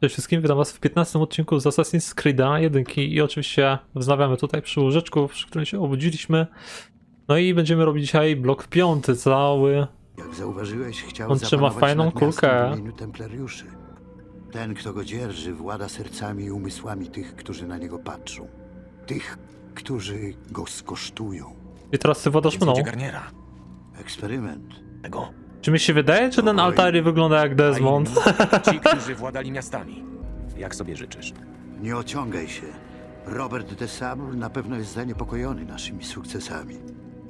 Cześć wszystkim, witam was w 15 odcinku z Assassin's Creed'a 1 i oczywiście wznawiamy tutaj przy łóżeczku, przy którym się obudziliśmy. No i będziemy robić dzisiaj blok piąty cały. Jak zauważyłeś, chciał On trzyma fajną kulkę. templariuszy. Ten, kto go dzierży, włada sercami i umysłami tych, którzy na niego patrzą. Tych, którzy go skosztują. I teraz ty wodasz mną. Eksperyment. Tego. Czy mi się wydaje, czy ten Altari wygląda jak Desmond? Ci, którzy władali miastami. Jak sobie życzysz? Nie ociągaj się. Robert de Sable na pewno jest zaniepokojony naszymi sukcesami.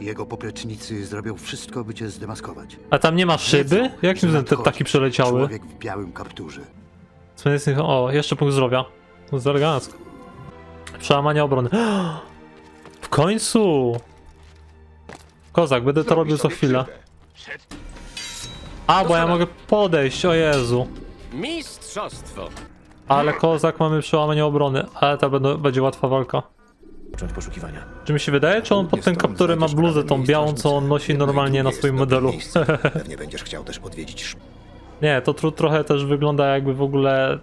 Jego poplecznicy zrobią wszystko, by cię zdemaskować. A tam nie ma szyby? Jakim że te ptaki przeleciały? Człowiek w białym kapturze. Słynnych- O, jeszcze punkt zdrowia. Z elegancko. Przełamanie obrony. W końcu! Kozak, będę to robił co chwilę. A, bo ja mogę podejść, o Jezu. Mistrzostwo! Ale kozak mamy przełamanie obrony, ale to będą, będzie łatwa walka. Począć poszukiwania. Czy mi się wydaje, czy on pod tym kapturem ma bluzę tą białą, co on nosi normalnie na swoim modelu? Pewnie będziesz chciał też odwiedzić szp- Nie, to tro, trochę też wygląda jakby w ogóle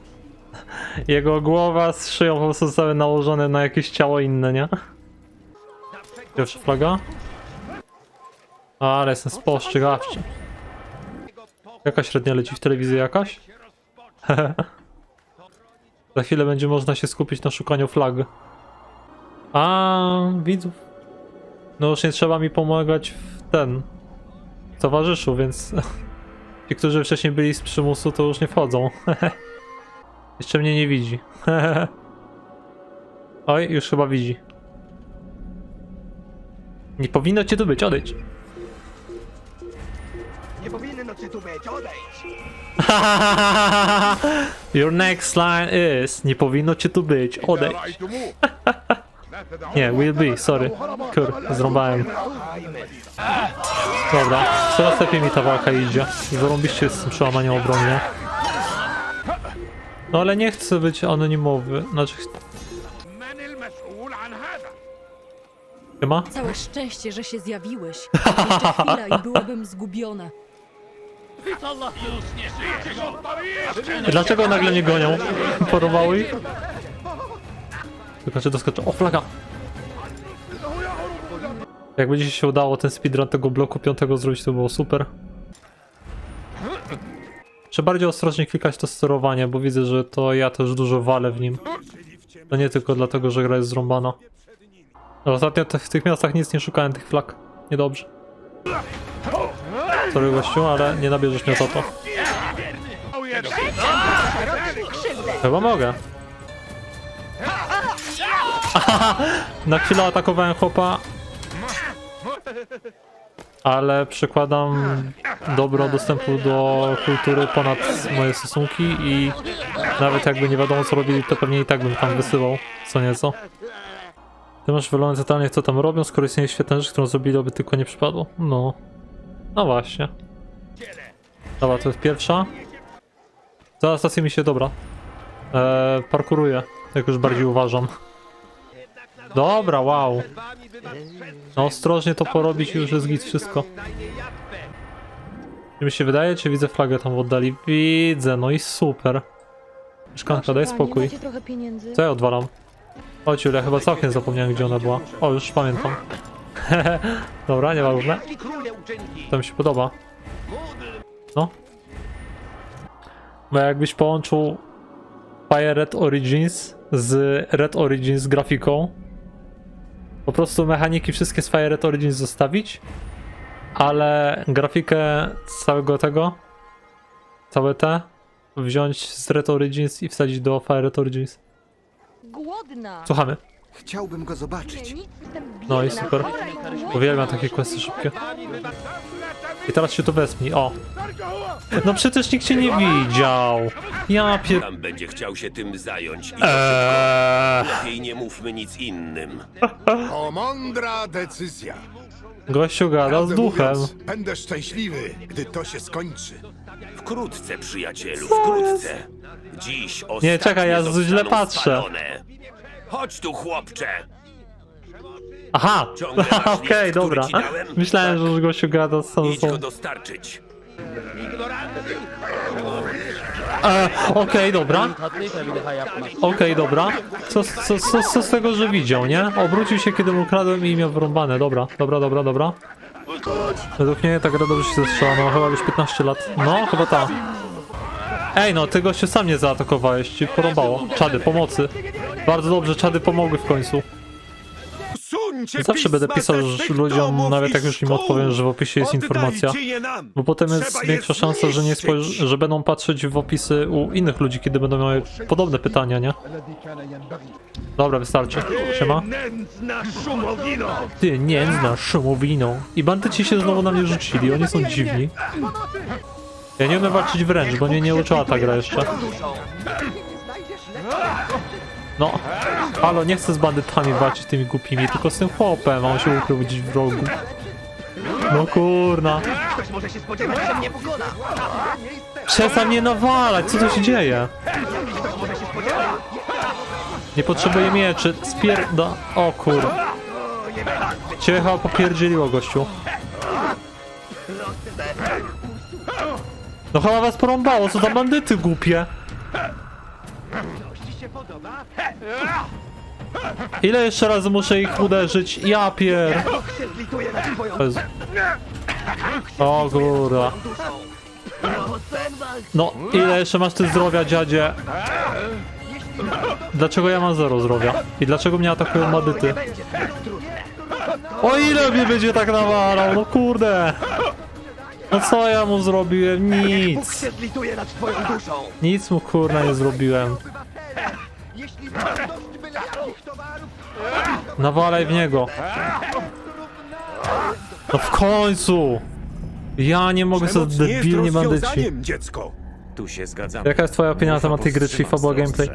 jego głowa z szyją po prostu zostały nałożone na jakieś ciało inne, nie? Pierwsza flaga. Ale jestem spostrzegawczy. Jaka średnia leci w telewizji jakaś? Za chwilę będzie można się skupić na szukaniu flag. A widzów. No już nie trzeba mi pomagać w ten towarzyszu, więc Ci, którzy wcześniej byli z przymusu, to już nie wchodzą. Jeszcze mnie nie widzi. Oj, już chyba widzi. Nie powinno cię tu być, odejdź. Nie powinno ci tu być, odejdź! Your next line is Nie powinno cię tu być, odejdź. Nie, will be, sorry. Kur, zrąbałem. Dobra, coraz lepiej mi ta walka idzie. Zarąbiście jest z tym przełamaniem obrony. nie? No ale nie chcę być anonimowy. Znaczy... Chyba? Całe szczęście, że się zjawiłeś. Jeszcze chwila i byłabym zgubiona. Dlaczego nagle nie gonią? Porowały ich? Tylko czy doskoczę. O, flaga! Jakby dzisiaj się udało ten speedrun tego bloku piątego zrobić, to było super. Trzeba bardziej ostrożnie klikać to sterowanie, bo widzę, że to ja też dużo walę w nim. To nie tylko dlatego, że gra jest zrąbana. No, ostatnio w tych miastach nic nie szukałem tych flag. Niedobrze. Sorry gościu, ale nie nabierzesz mnie za to. Chyba mogę. Na chwilę atakowałem chłopa. Ale przykładam dobro dostępu do kultury ponad moje stosunki i nawet jakby nie wiadomo co robili, to pewnie i tak bym tam wysyłał co nieco. Ty masz wylone totalnie co tam robią, skoro istnieje świetna rzecz, którą zrobili, aby tylko nie przypadło. No. No właśnie. Dobra, to jest pierwsza. Za stację mi się dobra. Eee, parkuruję, jak już bardziej uważam. Dobra, wow. No ostrożnie to porobić i już jest git wszystko. Czy mi się wydaje, czy widzę flagę tam w oddali? Widzę, no i super. Mieszkanka, daj spokój. Co ja odwalam? O ciule, chyba całkiem zapomniałem gdzie ona była. O, już pamiętam. Dobra, nieważne. To mi się podoba. No. Bo jakbyś połączył Fire Red Origins z Red Origins grafiką, po prostu mechaniki wszystkie z Fire Red Origins zostawić, ale grafikę całego tego, całe te, wziąć z Red Origins i wsadzić do Fire Red Origins. Głodna! Słuchamy. Chciałbym go zobaczyć. No i super. Uwielbiam takie questy szybkie. I teraz się tu wespnij, o. No przecież nikt cię nie widział. Ja pier... Tam będzie chciał się tym zająć i Eee, lepiej nie mówmy nic innym. O mądra decyzja. gościu gada z Prawdę duchem. mówiąc, Będę szczęśliwy, gdy to się skończy. Wkrótce, przyjacielu, wkrótce. Dziś ostatnie Nie, czekaj, ja źle zostaną patrzę. spalone. Chodź tu, chłopcze. Aha, Ciągle masz list, okej, który dobra. ci dałem? Myślałem, że gościu gada sam ze Idź go sobą. dostarczyć. E, Okej, dobra. Okej, dobra. Co, co, co, co z tego, że widział, nie? Obrócił się, kiedy mu kradłem i miał wrąbane. Dobra, dobra, dobra, dobra. Według mnie ta gra dobrze się zestrzała, no chyba już 15 lat. No, chyba ta. Ej, no, ty gościu sam nie zaatakowałeś, ci porąbało. Czady, pomocy. Bardzo dobrze, czady pomogły w końcu. Zawsze będę pisał że ludziom, nawet jak już im odpowiem, że w opisie jest informacja. Bo potem jest większa szansa, że nie spojrzy, że będą patrzeć w opisy u innych ludzi, kiedy będą miały podobne pytania, nie? Dobra, wystarczy. Siema. Nędzna! Ty, nie znasz szumowino. I bandyci się znowu na mnie rzucili, oni są dziwni. Ja nie umiem walczyć wręcz, bo mnie nie uczyła ta gra jeszcze. No, halo, nie chcę z bandytami walczyć tymi głupimi, tylko z tym chłopem, a on się ukrył gdzieś w rogu. No kurna. Ktoś mnie! Przestań mnie nawalać, co tu się dzieje? Nie potrzebuję mieczy, spierda... O kur... Cię chyba popierdzieliło, gościu. No chyba was porąbało, co za bandyty głupie. Ile jeszcze razy muszę ich uderzyć? Ja pier... O kurwa. No, ile jeszcze masz ty zdrowia, dziadzie? Dlaczego ja mam zero zdrowia? I dlaczego mnie atakują bandyty? O ile mnie będzie tak nawalał? No kurde! No co ja mu zrobiłem? Nic! Nic mu kurna nie zrobiłem. Jeśli masz dość byle jakich towarów, Nawalaj w niego. No w końcu! Ja nie mogę sobie debilnie bandyci. dziecko. Tu się zgadzamy. Jaka jest twoja opinia na temat tej gry, fabuła te gameplay?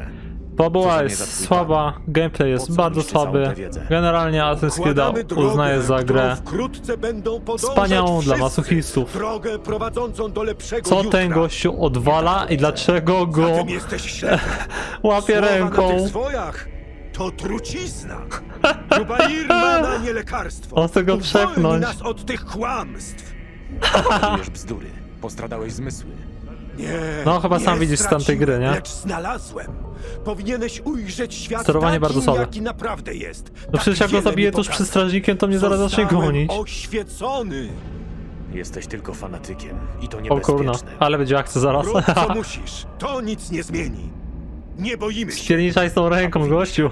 Fabuła jest słaba, gameplay jest bardzo słaby. Generalnie Assassin's Creed uznaję za grę wkrótce będą podążać wspaniałą dla masochistów. Drogę prowadzącą do lepszego Co jutra. ten gościu odwala i dlaczego go łapie ręką? to trucizna. Jubairmana nie lekarstwo. On chce go przepchnąć. nas od tych kłamstw. Bzdury. Postradałeś zmysły. Nie, No, chyba nie sam widzisz stan tej gry, nie? Lecz znalazłem. Powinieneś ujrzeć świat Sterowanie takim, bardzo słabe. jaki naprawdę jest. No Tak przecież jak go wiele zabiję mi tuż przy pokazał. strażnikiem, to mnie zaraz zacznie Zostałem gonić. oświecony. Jesteś tylko fanatykiem i to O niebezpieczne. kurna, ale będzie akcja zaraz. Rób co musisz. To nic nie zmieni. Nie boimy się. Spierniczaj z tą ręką, gościu.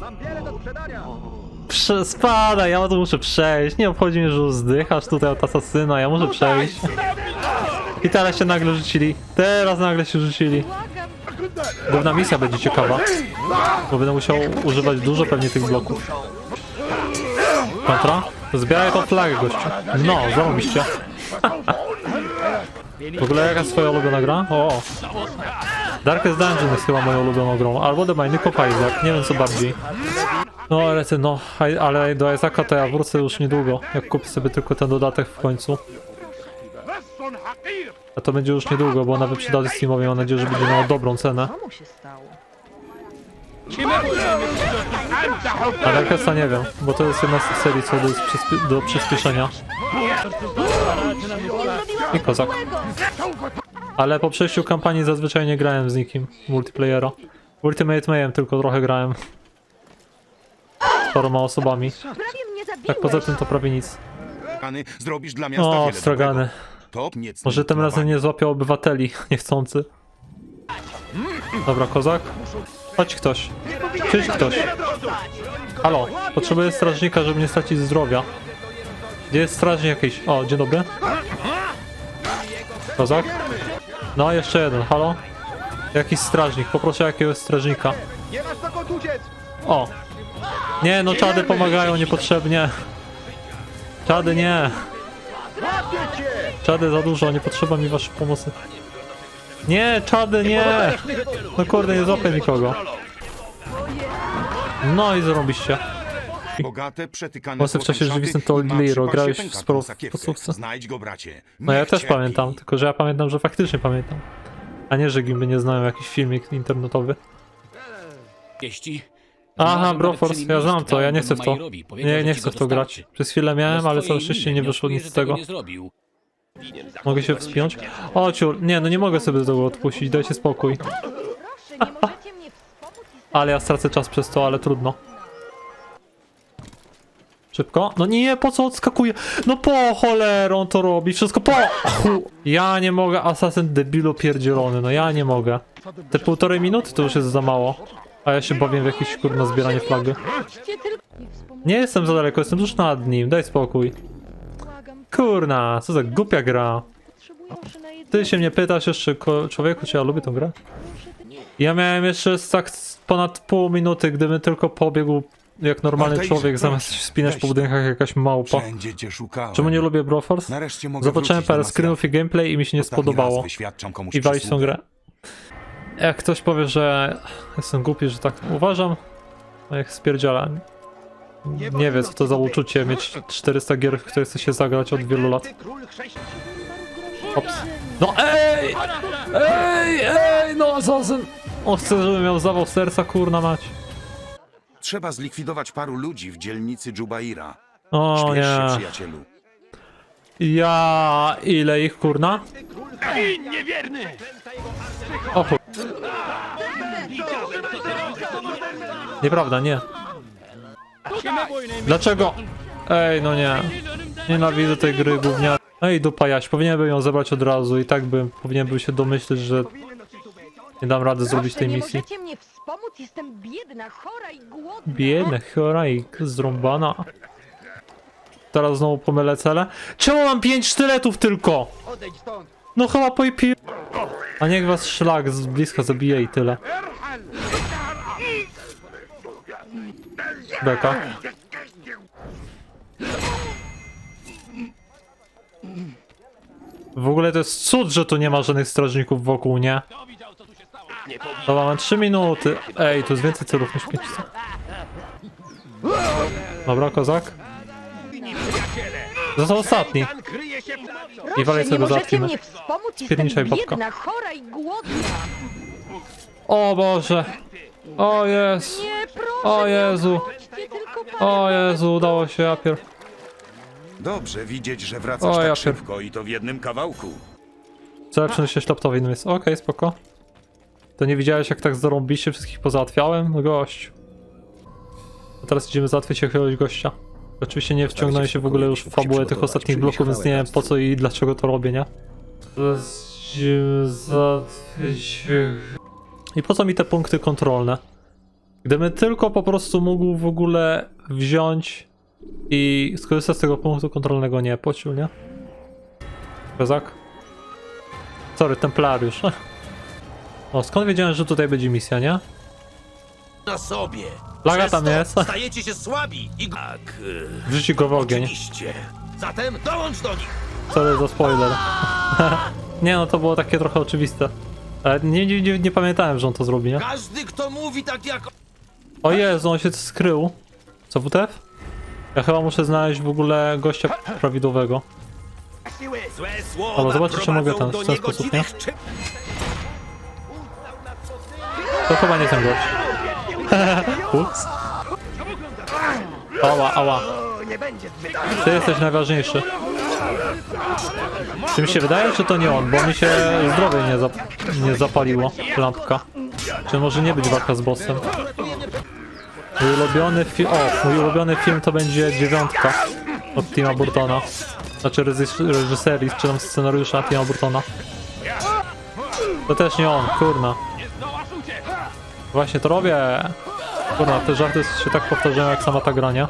mam wiele do sprzedania! Prze spadaj, ja tu muszę przejść. Nie obchodzi mnie, że już zdychasz tutaj od asasyna, ja muszę przejść. I teraz się nagle rzucili. Teraz nagle się rzucili. Główna misja będzie ciekawa. Bo będę musiał używać dużo pewnie tych bloków. Kontra? Zbieraj tą flagę, gościu. No, zarobiście. W ogóle jaka jest twoja ulubiona gra? O! Darkest Dungeon jest chyba moją ulubioną grą. Albo The Binding of Isaac, nie wiem co bardziej. No ale ty, no, ale do Isaaca to ja wrócę już niedługo, jak kupię sobie tylko ten dodatek w końcu. A to będzie już niedługo, bo na wyprzedaży Steamowej mam nadzieję, że będzie miał dobrą cenę. Co mu się stało? A Darkesta nie wiem, bo to jest jedna z serii, co do, przyspie- do przyspieszenia. I kozak. Ale po przejściu kampanii zazwyczaj nie grałem z nikim multiplayera. W Ultimate Mayhem tylko trochę grałem. Z paroma osobami. Tak poza tym to prawie nic. Zrobisz dla miasta O, stragany. To Może tym razem nie złapią obywateli niechcący. Dobra, kozak. Chodź ktoś. Przyjdź ktoś. Halo, potrzebuję strażnika, żeby nie stracić zdrowia. Gdzie jest strażnik jakiś? O, dzień dobry. Kozak? No, jeszcze jeden, halo? Jakiś strażnik, poproszę jakiegoś strażnika. Nie masz dokąd uciec! O! Nie, no czady pomagają niepotrzebnie. Czady nie. Łapię cię! Czady za dużo, nie potrzeba mi waszej pomocy. Nie, czady nie! No kurde, nie złapię nikogo. No i zarobiście. Bogate, przetykane Głosy w czasie rzeczywistym to Liro, grałeś w sporo podsłuchce? Znajdź go, bracie. No ja też pamiętam, tylko że ja pamiętam, że faktycznie pamiętam. A nie, że gimby nie znają jakiś filmik internetowy. Wieści? Aha, Broforce, ja znam to, ja nie chcę w to. Nie, nie chcę w to grać. Przez chwilę miałem, ale całe szczęście nie wyszło nic z tego. Mogę się wspiąć? O ciur, nie, no nie mogę sobie tego odpuścić, dajcie spokój. Proszę, nie możecie mnie wspomóc i Ale ja stracę czas przez to, ale trudno. Szybko? No nie, po co odskakuje? No po cholerą to robi, wszystko po... Chu. Ja nie mogę, asasyn debilu pierdzielony, no ja nie mogę. Te półtorej minuty to już jest za mało. A ja się bawię w jakieś kurna zbieranie flagi. Nie jestem za daleko, jestem tuż nad nim, daj spokój. Kurna, co za głupia gra. Ty się mnie pytasz jeszcze, człowieku, czy ja lubię tą grę? Ja miałem jeszcze tak ponad pół minuty, gdybym tylko pobiegł jak normalny człowiek, zamiast wspinać po budynkach jak jakaś małpa. Czemu nie lubię Broforce? Zobaczyłem parę screenów i gameplay i mi się nie spodobało. I walić tą grę. Jak ktoś powie, że jestem głupi, że tak uważam, no jak spierdziela. Nie wie co to za uczucie mieć 400 gier, w które chce się zagrać od wielu lat. Ops. No ej! Ej, ej, no asasyn! On chce, żebym miał zawał serca, kurna mać. Trzeba zlikwidować paru ludzi w dzielnicy Dżubaira. O Śpiesz się, nie. przyjacielu. Ja... ile ich, kurna? O. Nieprawda, nie. Dlaczego? Ej, no nie. Nienawidzę tej gry gównia. Ej, dupa jaś, powinienem ją zebrać od razu i tak bym, powinien był się domyśleć, że nie dam rady zrobić tej nie misji. możecie mnie wspomóc, jestem biedna, chora i głodna. Biedne, chora i zrąbana. Teraz znowu pomylę cele. Czemu mam pięć sztyletów tylko? Odejdź stąd. No chyba pojpi... A niech was szlak z bliska zabije i tyle. Beka. W ogóle to jest cud, że tu nie ma żadnych strażników wokół, nie? Dobra, mam 3 minuty. Ej, tu jest więcej celów niż 5. Dobra, kozak. Został ostatni. I nie sobie możecie załatwimy. mnie wspomóc, Spierniczaj, jestem babka. biedna, chora i głodna. O Boże. O jest. Nie, proszę, O nie Jezu. O Jezu, udało się, Apier. Dobrze widzieć, że wracasz O, ja tak pier- szybko i to w jednym kawałku. Co lepsze się śleptowy innym jest. Okej, spoko. To nie widziałeś jak tak zarąbiście wszystkich pozałatwiałem? No gość. A teraz idziemy załatwić jakiegoś gościa. Oczywiście nie wciągnąłem się w ogóle już w fabułę tych ostatnich bloków, więc nie wiem po co i dlaczego to robię, nie? I po co mi te punkty kontrolne? Gdybym tylko po prostu mógł w ogóle wziąć i skorzystać z tego punktu kontrolnego, nie, pocił, nie? Kozak? Sorry, templariusz. O, skąd wiedziałem, że tutaj będzie misja, nie? Na sobie. Laga Przez tam to jest. Stajecie się słabi i... Tak, y, Wrzuci go w ogień. oczywiście. Zatem dołącz do nich. Sorry za spoiler. nie no, to było takie trochę oczywiste. Ale nie, nie, nie, nie pamiętałem, że on to zrobi, nie? Każdy, kto mówi tak jak... O Jezu, on się skrył. Co, WTF? Ja chyba muszę znaleźć w ogóle gościa prawidłowego. Złe słowa Dobra, czy mogę tam w do ten sposób, nie? niegodziwych To chyba nie ten gość. Ups. Ała, ała. Ty jesteś najważniejszy. Czy mi się wydaje, czy to nie on? Bo mi się zdrowie nie, zap nie zapaliło. Lampka. Czy może nie być walka z bossem? Mój ulubiony film... O, mój ulubiony film to będzie dziewiątka od Tima Burtona. Znaczy reżys- reżyserii, czy tam scenariusza Tima Burtona. To też nie on, kurna. Właśnie to robię. Kurna, te żarty się tak powtarzają jak sama ta grania.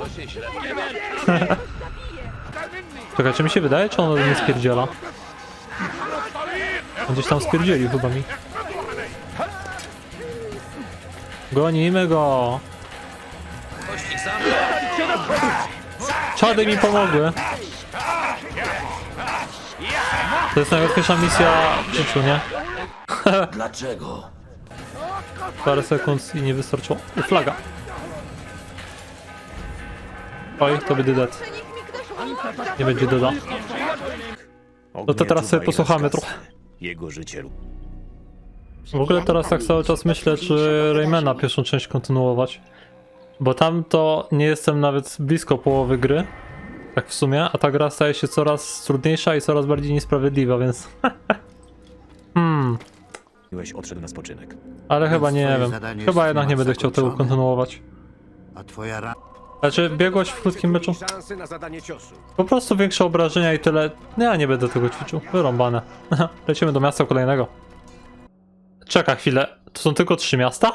Czekaj, czy mi się wydaje, czy on nie spierdziela? On gdzieś tam spierdzielił chyba mi. Gonimy go! Czady mi pomogły. To jest najłatwiejsza misja w życiu, nie? Dlaczego? Parę sekund i nie wystarczyło. U, flaga. Oj, to będzie dead. Nie będzie deda. No to teraz sobie posłuchamy trochę. Jego życie. W ogóle teraz tak cały czas myślę, czy Raymana pierwszą część kontynuować. Bo tam to nie jestem nawet blisko połowy gry. Tak w sumie, a ta gra staje się coraz trudniejsza i coraz bardziej niesprawiedliwa, więc. hmm, Miłeś odszedł na spoczynek. ale chyba nie twoje wiem. Chyba jednak nie będę chciał tego zakończone? kontynuować. A twoja rana... Znaczy, biegłość w krótkim meczu. Szansy na zadanie ciosu. Po prostu większe obrażenia i tyle. Nie, ja nie będę tego ćwiczył. Wyrąbane. Lecimy do miasta kolejnego. Czeka chwilę. To są tylko trzy miasta?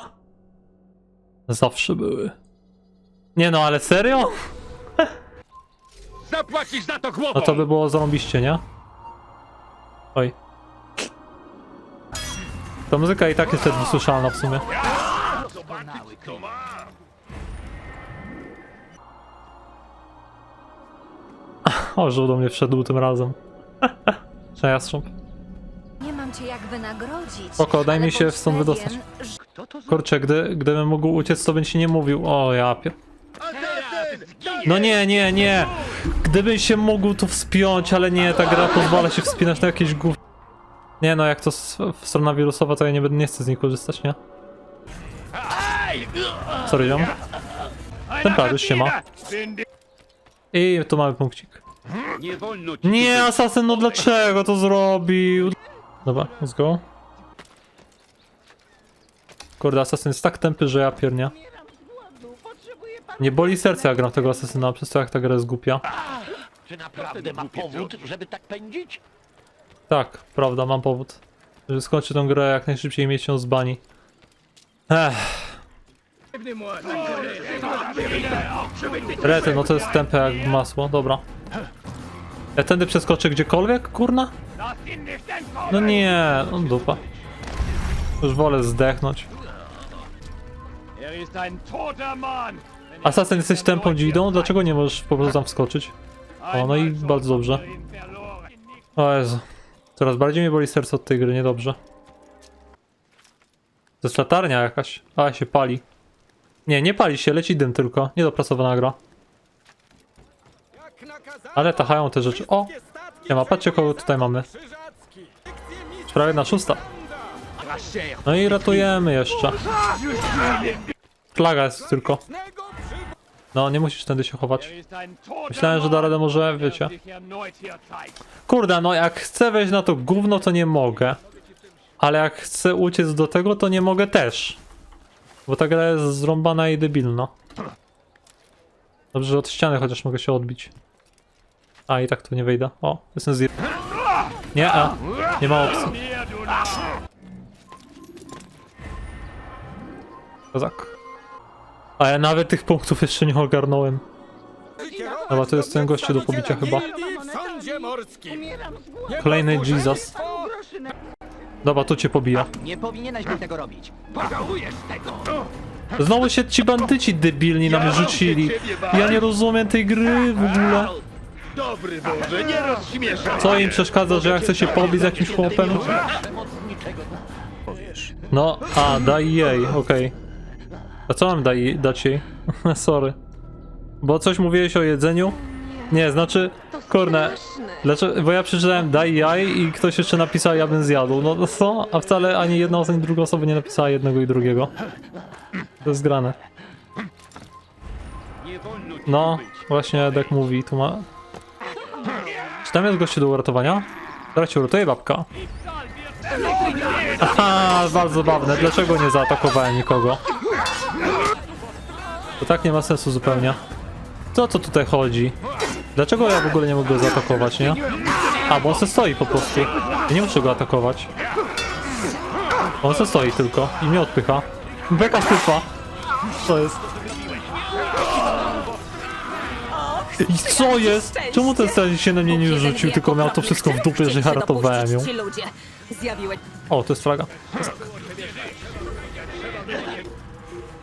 Zawsze były. Nie no, ale serio? Zapłacisz za to głową! No to by było zarąbiście, nie? Oj. Ta muzyka i tak jest wtedy słyszalna w sumie. O, że do mnie wszedł tym razem. Cześć, jastrząb. Nie mam cię jak wynagrodzić. Spoko, daj mi się stąd wydostać. Kurczę, gdy, gdybym mógł uciec, to bym ci nie mówił. O, ja pier... No nie, nie, nie! Gdybym się mógł tu wspiąć, ale nie, ta gra pozwala się wspinać na jakieś gów... Nie no, jak to s- strona wirusowa, to ja nie, będę, nie chcę z niej korzystać, nie? Sorry, ziom. Prawy się ma. I tu mamy punkcik. Nie Assassin, no dlaczego to zrobił? Dobra, let's go. Kurde, Assassin jest tak tępy, że ja piernia. Nie boli serce, jak gram w tego Assassina, przez to jak ta gra jest głupia. Czy naprawdę ma powód, żeby tak pędzić? Tak, prawda, mam powód. Żeby skończyć tę grę jak najszybciej i mieć ją z bani. Ech. Rety, no to jest tępe jak masło, dobra. Ja tędy przeskoczę gdziekolwiek, kurna? No nie, no dupa. Już wolę zdechnąć. Assassin, jesteś tępą dzidą? Dlaczego nie możesz po prostu tam wskoczyć? O, no i bardzo dobrze. O Jezu. Coraz bardziej mnie boli serce od tej gry, niedobrze. To jest latarnia jakaś. A, się pali. Nie, nie pali się, leci dym tylko. Niedopracowana gra. Ale tachają te rzeczy. O! Nie ma, patrzcie kogo tutaj mamy. Prawie na szósta. No i ratujemy jeszcze. Flaga jest tylko. No, nie musisz tędy się chować. Myślałem, że da radę może, wiecie. Kurde, no jak chcę wejść na to gówno, to nie mogę. Ale jak chcę uciec do tego, to nie mogę też. Bo ta gra jest zrąbana i debilna. Dobrze, że od ściany chociaż mogę się odbić. A, i tak tu nie wejdę. O, jestem z... Nie, a. Nie ma opcji. Kozak. A ja nawet tych punktów jeszcze nie ogarnąłem. Dobra, to jest ten gościu do pobicia chyba. Kolejny Jesus. Dobra, tu cię pobija. Nie powinieneś był tego robić. Pożałujesz tego! Znowu się ci bandyci debilni na mnie rzucili. Ja nie rozumiem tej gry w ogóle. Dobry Boże, nie rozśmieszaj! Co im przeszkadza, że ja chcę się pobić z jakimś chłopem? Powiesz. No, a, daj jej, okej. A co mam daj, dać jej? Sorry. Bo coś mówiłeś o jedzeniu? Nie, znaczy, kurne, dlaczego, bo ja przeczytałem daj jaj i ktoś jeszcze napisał ja bym zjadł. No to co? A wcale ani jedna osoba, ani druga osoba nie napisała jednego i drugiego. To jest grane. No, właśnie Edek mówi, tu ma... Czy tam jest gościu do uratowania? Teraz cię uratuje babka. Aha, bardzo zabawne. Dlaczego nie zaatakowałem nikogo? To tak nie ma sensu zupełnie. Co o co tutaj chodzi? Dlaczego ja w ogóle nie mogę zaatakować, nie? A, bo on se stoi po prostu. Ja nie muszę go atakować. On se stoi tylko i mnie odpycha. Beka typa. Co jest? I co jest? Czemu ten stan się na mnie nie rzucił, tylko miał to wszystko w dupie, że ja ratowałem ją? O, to jest flaga.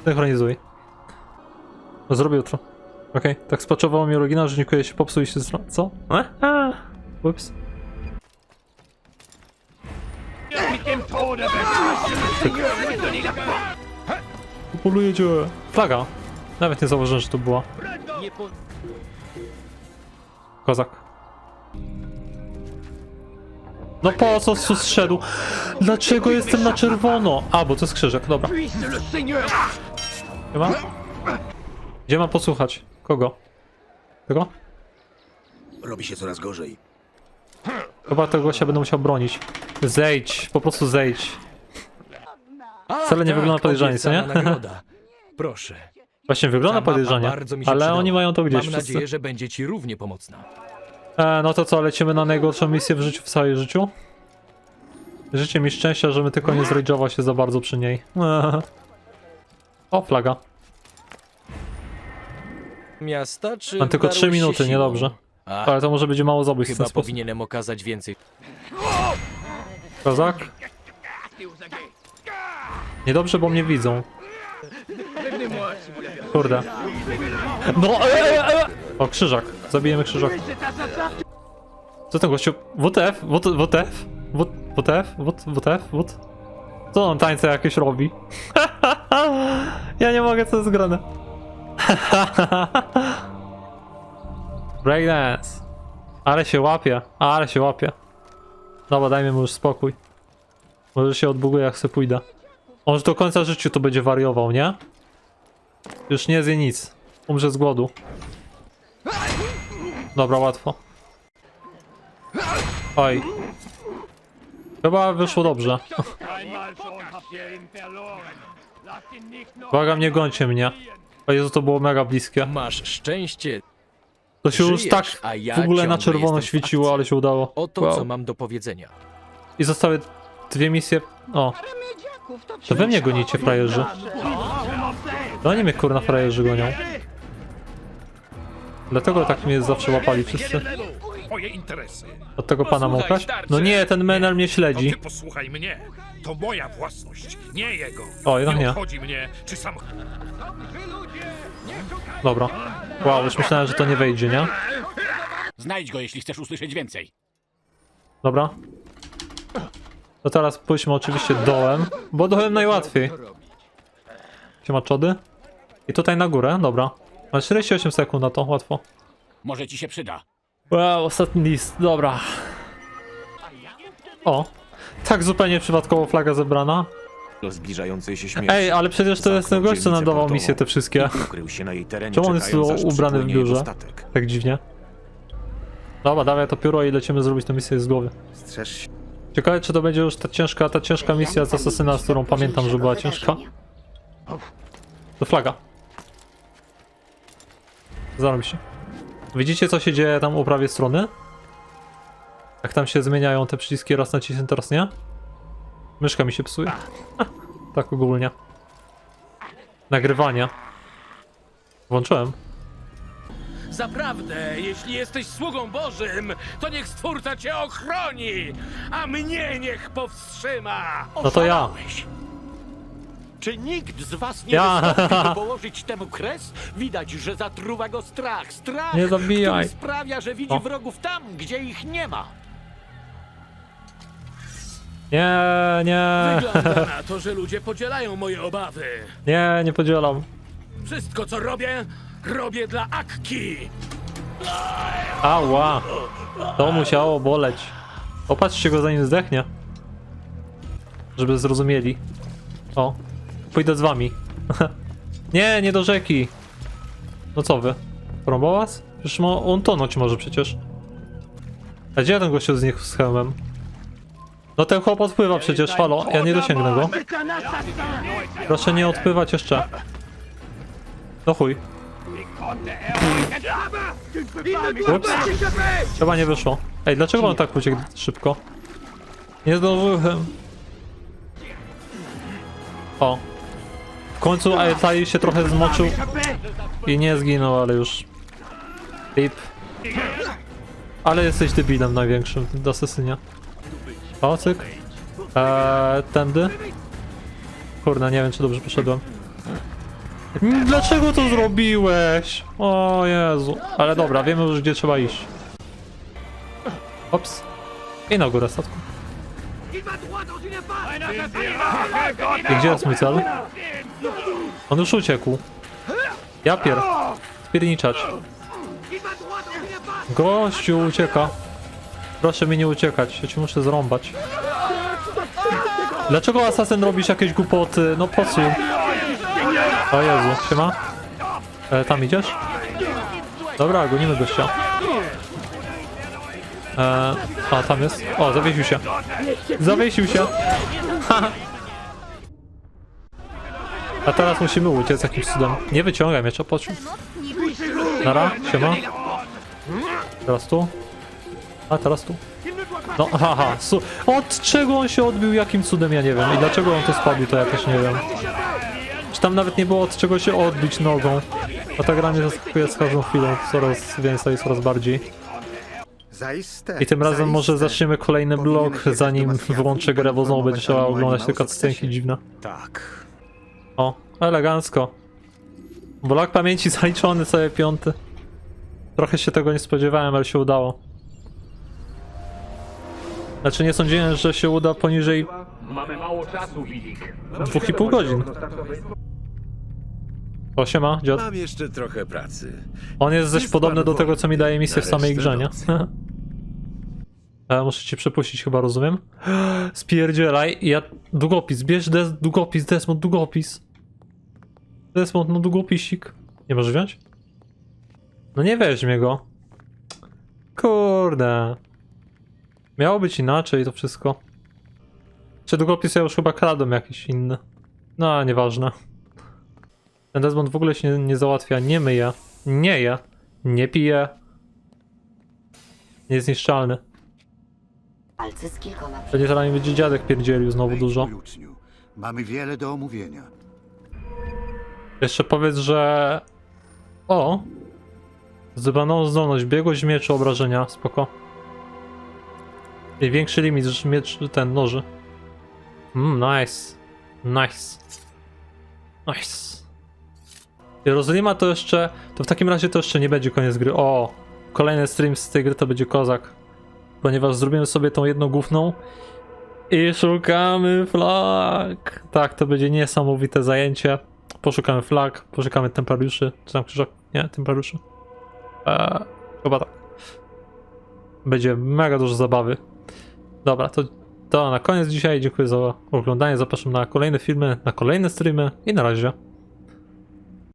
Synchronizuj. No, zrobię jutro. Okej, tak spaczowało mi oryginał, że dziękuję się popsuł i się zro... Co? Aha. Ups. Mit dem Tode Upoluję cię. Flaga. Nawet nie zauważyłem, że to była. Kozak. No po co zszedł? Dlaczego jestem na czerwono? A, bo to jest krzyżek, dobra. Chyba? Gdzie mam posłuchać? Kogo? Tego? Robi się coraz gorzej. Chyba tego się będę musiał bronić. Zejdź, po prostu zejdź. A, Wcale nie wygląda podejrzanie, co nie? obiecana nagroda. Proszę. Właśnie wygląda Ta mapa podejrzanie, bardzo mi się ale przydała. oni mają to gdzieś Mam wszyscy. nadzieję, że będzie ci równie pomocna. E, no to co, lecimy na najgorszą misję w życiu, w całej życiu? Życie mi szczęścia, żebym tylko nie zrajdżował się za bardzo przy niej. o, flaga. Miasta czy Mam tylko darły 3 się minuty, siłą? niedobrze. Ach, Ale to może będzie mało zabójstw w ten chyba sposób. powinienem okazać więcej. Kozak? Niedobrze, bo mnie widzą. Kurde. No, e, e, e. O, krzyżak. Zabijemy krzyżak. Co ten gościu? WTF? WT- WTF? W- WTF? WTF? WT? Co on tańce jakieś robi? ja nie mogę, co jest grane. Breakdance. Ale się łapie, ale się łapie. Dobra, dajmy mu już spokój. Może się odbuguje jak se pójdę. On już do końca życiu to będzie wariował, nie? Już nie zje nic. Umrze z głodu. Dobra, łatwo. Oj. Chyba wyszło dobrze. Błagam, nie gońcie mnie. O Jezu, to było mega bliskie. Masz szczęście. To się już Żyjesz, tak a ja w ogóle na ciągle czerwono jestem w świeciło, akcji. ale się udało. Oto Wow. co mam do powiedzenia. I zostały dwie misje. O, to wy mnie gonicie, frajerzy. To oni mnie kurna frajerzy gonią. Dlatego tak mnie zawsze łapali wszyscy. Moje interesy. Od tego pana mąkać? No nie, ten menel mnie To śledzi. ty posłuchaj mnie. To moja własność, nie jego. O, jednak nie. obchodzi mnie, czy sam Dobra. Wow, już myślałem, że to nie wejdzie, nie? Znajdź go, jeśli chcesz usłyszeć więcej. Dobra. To teraz pójdźmy oczywiście dołem, bo dołem najłatwiej. Siema czody. I tutaj na górę, dobra. Mam 48 sekund na to, łatwo. Może ci się przyda. Wow, ostatni list, dobra. O, tak zupełnie przypadkowo flaga zebrana. Do zbliżającej się śmierci. Ej, ale przecież to jest ten gość, co nam dawał misję te wszystkie. Ukrył się na jej terenie, Czemu on jest czekając, tu aż ubrany w przypłynie jego biurze? statek. Tak dziwnie. Dobra, dawaj to pióro i lecimy zrobić tę misję z głowy. Strzeż się. Ciekawe, czy to będzie już ta ciężka, ta ciężka misja z Asasyna, z którą pamiętam, że była ciężka. To flaga. Zarobi się. Widzicie, co się dzieje tam u prawej strony? Jak tam się zmieniają te przyciski, raz nacisnę, teraz nie? Myszka mi się psuje. tak ogólnie. Nagrywania. Włączyłem. Zaprawdę, jeśli jesteś sługą Bożym, to niech Stwórca cię ochroni, a mnie niech powstrzyma. No to ja. Czy nikt z was nie Ja. wystąpi, by położyć temu kres? Widać, że zatruwa go strach. Strach, Nie zabijaj. który sprawia, że widzi O. wrogów tam, gdzie ich nie ma. Nie, nie, Wygląda na to, że ludzie podzielają moje obawy. nie, nie podzielam. Wszystko, co robię, robię dla Akki. Ała! To musiało boleć. Opatrzcie go zanim zdechnie. Żeby zrozumieli. O, pójdę z wami. nie, nie do rzeki. No co wy? Porąbał was? Przecież mo- on tonąć może przecież. A gdzie ten gościu z nich z hełmem? No ten chłop odpływa przecież, halo, ja nie dosięgnę go. Proszę nie odpływać jeszcze. No chuj. Ups. Chyba nie wyszło. Ej, dlaczego on tak uciekł szybko? Nie zdążyłem. O. W końcu Aetai się trochę zmoczył i nie zginął, ale już. Pip. Ale jesteś debilem największym do asesynia. O, cyk. Eee, tędy. Kurde, nie wiem czy dobrze poszedłem. Dlaczego to zrobiłeś? O Jezu. Ale dobra, wiemy już gdzie trzeba iść. Ops. I na górę statku. I gdzie jest mój cel? On już uciekł. Ja pier... Spierniczać. Gościu ucieka. Proszę mi nie uciekać, ja ci muszę zrąbać. Dlaczego asasyn robisz jakieś głupoty? No po co? O Jezu, siema. E, tam idziesz? Dobra, gonimy gościa. E, a, tam jest. O, zawiesił się. Zawiesił się. A teraz musimy uciec jakimś cudem. Nie wyciągaj miecza, po czym? Nara, siema. Teraz tu. A, teraz tu. No, haha. Su od czego on się odbił, jakim cudem, ja nie wiem. I dlaczego on to spadł, to ja też nie wiem. Czy tam nawet nie było od czego się odbić nogą. A ta gra mnie zaskakuje z każdą chwilą coraz więcej, coraz bardziej. I tym razem może zaczniemy kolejny blok, zanim włączę grę, bo znowu będzie trzeba oglądać o cutscenki dziwne. Tak. O, elegancko. Blok pamięci zaliczony, cały piąty. Trochę się tego nie spodziewałem, ale się udało. Znaczy nie sądziłem, że się uda poniżej Mamy mało czasu, Widik. dwóch i pół godzin. O, siema, dziad. Mam jeszcze trochę pracy. On jest dość Jest podobny pan do tego, co mi daje misję w na samej resztę grze, nie? nocy. E, muszę cię przepuścić chyba, rozumiem? Spierdzielaj, ja... Długopis, bierz des... długopis, Desmond, długopis. Desmond, no długopisik. Nie możesz wziąć? No nie weźmie go. Kurde. Miało być inaczej to wszystko. Czy długopis ja już chyba kradłem jakiś inny. No, nieważne. Ten Desmond w ogóle się nie, nie załatwia, nie myje, nie je, nie pije. Niezniszczalny. Palce z kilkoma Będzie dziadek pierdzielił znowu dużo. Mamy wiele do omówienia. Jeszcze powiedz, że... O! Zdobywaną zdolność, biegłość mieczu, obrażenia, spoko. I większy limit, że miecz, ten, noży. Mmm, nice. Nice. Nice. Jerozolima to jeszcze... To w takim razie to jeszcze nie będzie koniec gry. O! Kolejny stream z tej gry to będzie kozak. Ponieważ zrobimy sobie tą jedną główną i szukamy flag. Tak, to będzie niesamowite zajęcie. Poszukamy flag, poszukamy templariuszy. Czy tam krzyżak? Nie, templariuszy. Eee, chyba tak. Będzie mega dużo zabawy. Dobra, to, to na koniec dzisiaj. Dziękuję za oglądanie. Zapraszam na kolejne filmy, na kolejne streamy i na razie.